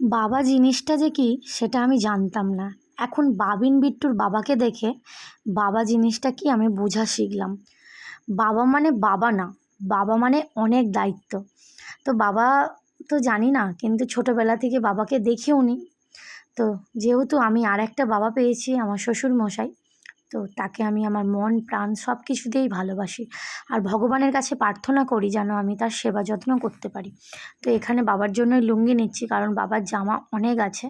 বাবা জিনিসটা যে কি, সেটা আমি জানতাম না। এখন বাবিন বিট্টুর বাবাকে দেখে বাবা জিনিসটা কি আমি বোঝা শিখলাম। বাবা মানে বাবা না, বাবা মানে অনেক দায়িত্ব। তো বাবা তো জানি না, কিন্তু ছোটোবেলা থেকে বাবাকে দেখেও নি তো যেহেতু আমি আর একটা বাবা পেয়েছি আমার শ্বশুর মশাই তো তাকে আমি আমার মন প্রাণ সব কিছু দিয়েই ভালোবাসি। আর ভগবানের কাছে প্রার্থনা করি যেন আমি তার সেবা যত্ন করতে পারি। তো এখানে বাবার জন্যই লুঙ্গি নিচ্ছি কারণ বাবার জামা অনেক আছে।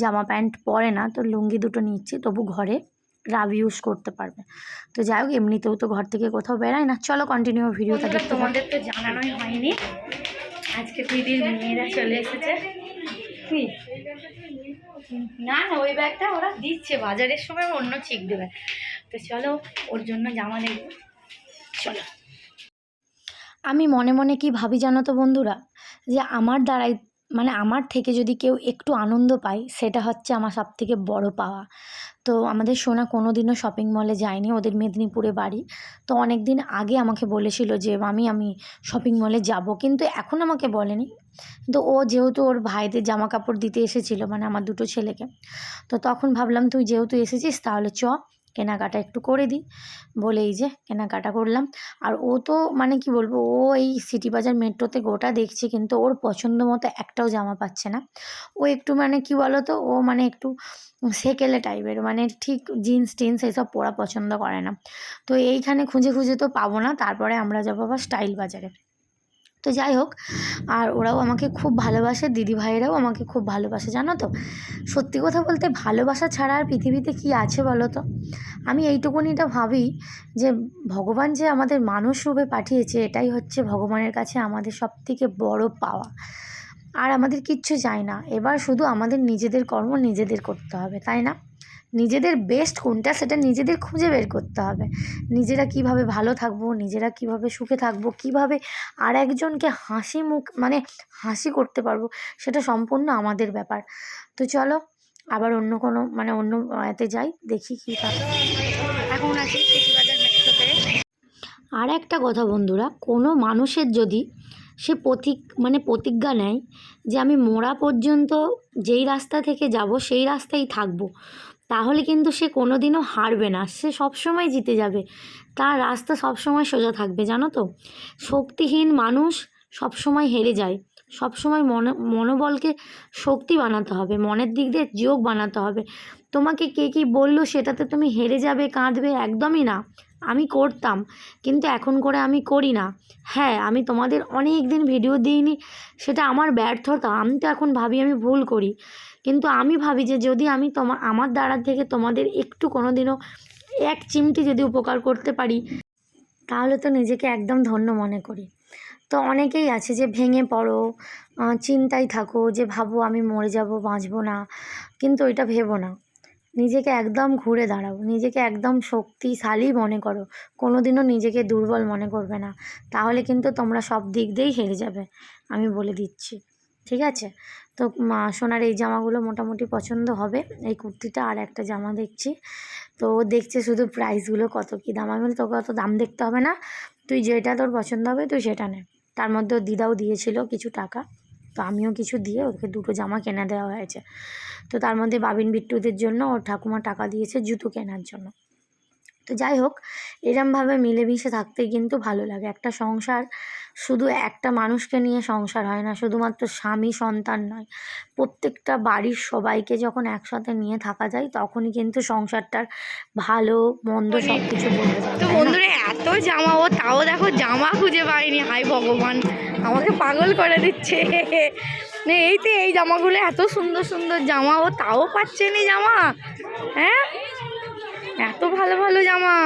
জামা প্যান্ট পরে না তো লুঙ্গি দুটো নিচ্ছি তবু ঘরে রাব ইউজ করতে পারবে। তো যাই হোক এমনিতেও তো ঘর থেকে কোথাও বেড়ায় না। চলো কন্টিনিউ ভিডিওটা। তোমাদের তো জানানোই হয়নি। আজকে দিদির মেয়েরা চলে এসেছে। কি? না না, ওই ব্যাগটা ওরা দিচ্ছে। বাজারের সময় অন্য চিক দেবে। তো চলো, ওর জন্য জামা নেব চলো। আমি মনে মনে কি ভাবি জানো তো বন্ধুরা? যে আমার দ্বারাই মানে আমার থেকে যদি কেউ একটু আনন্দ পায়, সেটা হচ্ছে আমার সবথেকে বড় পাওয়া। তো আমাদের সোনা কোনোদিনও শপিং মলে যায়নি, ওদের মেদিনীপুরে বাড়ি। তো অনেক দিন আগে আমাকে বলেছিল যে, মামি, আমি শপিং মলে যাব। কিন্তু এখন আমাকে বলেনি। তো ও যেহেতু ওর ভাইদের জামা কাপড় দিতে এসেছিল মানে আমার দুটো ছেলেকে, তো তখন ভাবলাম, তুই যেহেতু এসেছিস, তাহলে চ। কেনাকাটা একটু করে দিই। বলে এই যে কেনাকাটা করলাম। আর ও তো মানে কি বলব, ও এই সিটি বাজার মেট্রোতে গোটা দেখছে কিন্তু ওর পছন্দ মতো একটাও জামা পাচ্ছে না। ও একটু মানে কি বলো তো ও মানে একটু সেকেলে টাইপের মানে ঠিক জিন্স টিন্স এসব পরা পছন্দ করে না। তো এইখানে খুঁজে খুঁজে তো পাবো না, তারপরে আমরা যাব আবার স্টাইল বাজারে। তো যাই হোক, আর ওরাও আমাকে খুব ভালোবাসে, দিদি ভাইয়েরাও আমাকে খুব ভালোবাসে, জানো তো? সত্যি কথা বলতে ভালোবাসা ছাড়া আর পৃথিবীতে কী আছে বলো তো? আমি এইটুকুনিটা ভাবি যে ভগবান যে আমাদের মানুষ রূপে পাঠিয়েছে, এটাই হচ্ছে ভগবানের কাছে আমাদের সব থেকে বড় পাওয়া। আর আমাদের কিচ্ছু চাই না। এবার শুধু আমাদের নিজেদের কর্ম নিজেদের করতে হবে, তাই না? নিজেদের বেস্ট কোনটা সেটা নিজেদের খুঁজে বের করতে হবে। নিজেরা কীভাবে ভালো থাকব, নিজেরা কীভাবে সুখে থাকব, কীভাবে আর একজনকে হাসি মুখ মানে হাসি করতে পারব, সেটা সম্পূর্ণ আমাদের ব্যাপার। তো চলো, আবার অন্য কোনো মানে অন্য এতে যাই, দেখি কী এখন আছি আর একটা কথা বন্ধুরা, কোনো মানুষের যদি সে প্রতিক মানে প্রতিজ্ঞা নেয় যে আমি মোড়া পর্যন্ত যেই রাস্তা থেকে যাব, সেই রাস্তায় থাকব তাহলে কিন্তু সে কোনো দিনও হারবে না। সে সবসময় জিতে যাবে। তার রাস্তা সবসময় সোজা থাকবে, জানো তো? শক্তিহীন মানুষ সবসময় হেরে যায়। সবসময় মন, মনোবলকে শক্তি বানাতে হবে, মনের দিক দিয়ে যোগ বানাতে হবে। তোমাকে কে কী বলল সেটাতে তুমি হেরে যাবে, কাঁদবে একদমই না। আমি করতাম, কিন্তু এখন করে আমি করি না। হ্যাঁ আমি তোমাদের অনেক দিন ভিডিও দিইনি, সেটা আমার ব্যর্থতা, আমি তো এখন ভাবি আমি ভুল করি। কিন্তু আমি ভাবি যে যদি আমি তোমা, আমার দ্বারা থেকে তোমাদের একটু কোনো দিনও এক চিমটি যদি উপকার করতে পারি, তাহলে তো নিজেকে একদম ধন্য মনে করি। তো অনেকেই আছে যে ভেঙে পড়ো চিন্তায় থাকো যে ভাবো আমি মরে যাব, বাঁচবো না, কিন্তু ওইটা ভেবো না। নিজেকে একদম ঘুরে দাঁড়াও, নিজেকে একদম শক্তিশালী মনে করো কোনো দিনও নিজেকে দুর্বল মনে করবে না। তাহলে কিন্তু তোমরা সব দিক দিয়েই হেরে যাবে, আমি বলে দিচ্ছি। ঠিক আছে? তো মা, সোনার এই জামাগুলো মোটামুটি পছন্দ হবে, এই কুর্তিটা আর একটা জামা দেখছি। তো দেখছে শুধু প্রাইসগুলো কত কী দাম। আমি তোকে অত দাম দেখতে হবে না, তুই যেটা তোর পছন্দ হবে তুই সেটা নে। তার মধ্যে দিদাও দিয়েছিল কিছু টাকা। তো আমিও কিছু দিয়ে ওকে দুটো জামা কেনা দেওয়া হয়েছে। তো তার মধ্যে বাবিন বিট্টুদের জন্য ওর ঠাকুমা টাকা দিয়েছে জুতো কেনার জন্য। তো যাই হোক এরমভাবে মিলেমিশে থাকতেই কিন্তু ভালো লাগে। একটা সংসার শুধু একটা মানুষকে নিয়ে সংসার হয় না শুধুমাত্র স্বামী সন্তান নয়। প্রত্যেকটা বাড়ির সবাইকে যখন একসাথে নিয়ে থাকা যায় তখনই কিন্তু সংসারটার ভালো মন্দ সব কিছু বোঝা যায় তো বন্ধুরা এত জামা ও তাও দেখো জামা খুঁজে পাইনি। হাই ভগবান আমাকে পাগল করে দিচ্ছে। এই তো এই জামাগুলো এত সুন্দর সুন্দর জামা ও তাও পাচ্ছে না জামা? হ্যাঁ? এত ভালো ভালো জামা।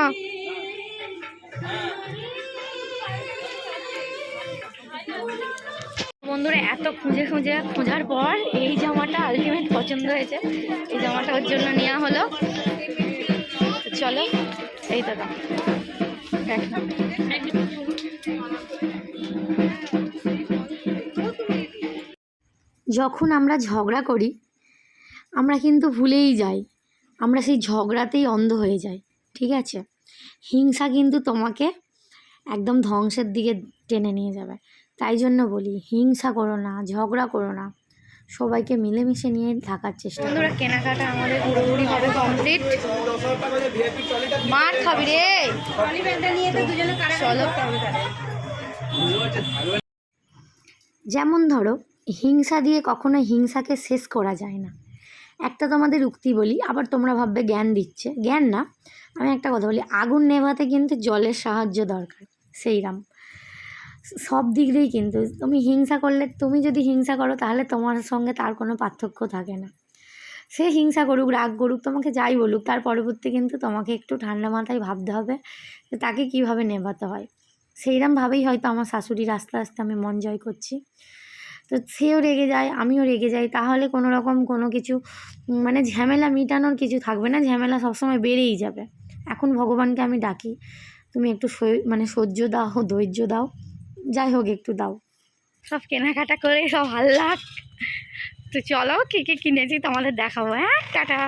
বন্ধুরা, এত খুঁজে খুঁজে খোঁজার পর এই জামাটা আলটিমেট পছন্দ হয়েছে। এই জামাটা ওর জন্য নেওয়া হলো। চলো, এই দাদা যখন আমরা ঝগড়া করি, আমরা কিন্তু ভুলেই যাই। আমরা সেই ঝগড়াতেই অন্ধ হয়ে যাই ঠিক আছে? হিংসা কিন্তু তোমাকে একদম ধ্বংসের দিকে টেনে নিয়ে যাবে। তাই জন্য বলি হিংসা করো না ঝগড়া করো না। সবাইকে মিলেমিশে নিয়ে থাকার চেষ্টা করি। বন্ধুরা কেনাকাটা আমাদের পুরোপুরি হবে কমপ্লিট মার খাবি রে। চলো। যেমন ধরো হিংসা দিয়ে কখনো হিংসাকে শেষ করা যায় না। একটা তোমাদের উক্তি বলি, আবার তোমরা ভাববে জ্ঞান দিচ্ছে। জ্ঞান না, আমি একটা কথা বলি, আগুন নেভাতে কিন্তু জলের সাহায্য দরকার, সেইরাম। সব দিক দিয়েই কিন্তু, তুমি হিংসা করলে, তুমি যদি হিংসা করো, তাহলে তোমার সঙ্গে তার কোনো পার্থক্য থাকে না। সে হিংসা করুক, রাগ করুক, তোমাকে যাই বলুক, তার পরবর্তী কিন্তু তোমাকে একটু ঠান্ডা মাথায় ভাবতে হবে যে তাকে কীভাবে নেভাতে হয়। সেইরমভাবেই হয়তো আমার শাশুড়ির আস্তে আস্তে আমি মন জয় করছি। তো সেও রেগে যায় আমিও রেগে যাই। তাহলে কোনো রকম কোনো কিছু মানে ঝামেলা মিটানোর কিছু থাকবে না ঝামেলা সবসময় বেড়েই যাবে। এখন ভগবানকে আমি ডাকি তুমি একটু মানে সহ্য দাও ধৈর্য দাও যাই হোক একটু দাও। সব কেনাকাটা করে সব হাল্লাক তো চলো কে কে কিনেছি তোমাদের দেখাবো হ্যাঁ? টাটা।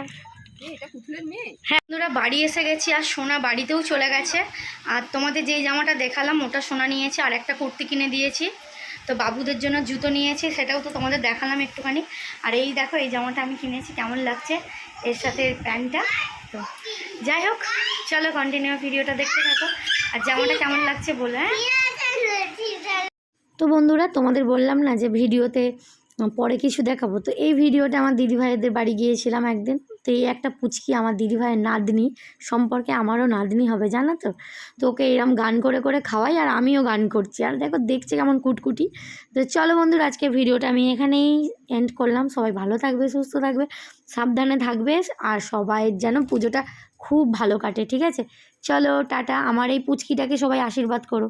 হ্যাঁ বন্ধুরা বাড়ি এসে গেছি আর সোনা বাড়িতেও চলে গেছে। আর তোমাদের যেই জামাটা দেখালাম ওটা সোনা নিয়েছে আর একটা কুর্তি কিনে দিয়েছি। তো বাবুদের জন্য জুতো নিয়েছি সেটাও তো তোমাদের দেখালাম একটুখানি। আর এই দেখো এই জামাটা আমি কিনেছি কেমন লাগছে এর সাথে প্যান্টটা? তো যাই হোক চলো কন্টিনিউ ভিডিওটা দেখতে থাকো। আর জামাটা কেমন লাগছে বলে হ্যাঁ? তো বন্ধুরা তোমাদের বললাম না যে ভিডিওতে পরে কিছু দেখাবো। তো এই ভিডিওটা আমার দিদিভাইদের বাড়ি গিয়েছিলাম একদিন। তো এই একটা পুচকি আমার দিদিভাইয়ের নাতনি সম্পর্কে আমারও নাতনি হবে, জানো তো? তো ওকে এরম গান করে করে খাওয়াই আর আমিও গান করছি। আর দেখো, দেখছে কেমন কুটকুটি। তো চলো বন্ধুরা, আজকে ভিডিওটা আমি এখানেই এন্ড করলাম। সবাই ভালো থাকবে, সুস্থ থাকবে, সাবধানে থাকবে আর সবাই যেন পুজোটা খুব ভালো কাটে, ঠিক আছে? চলো, টাটা। আমার এই পুচকিটাকে সবাই আশীর্বাদ করো।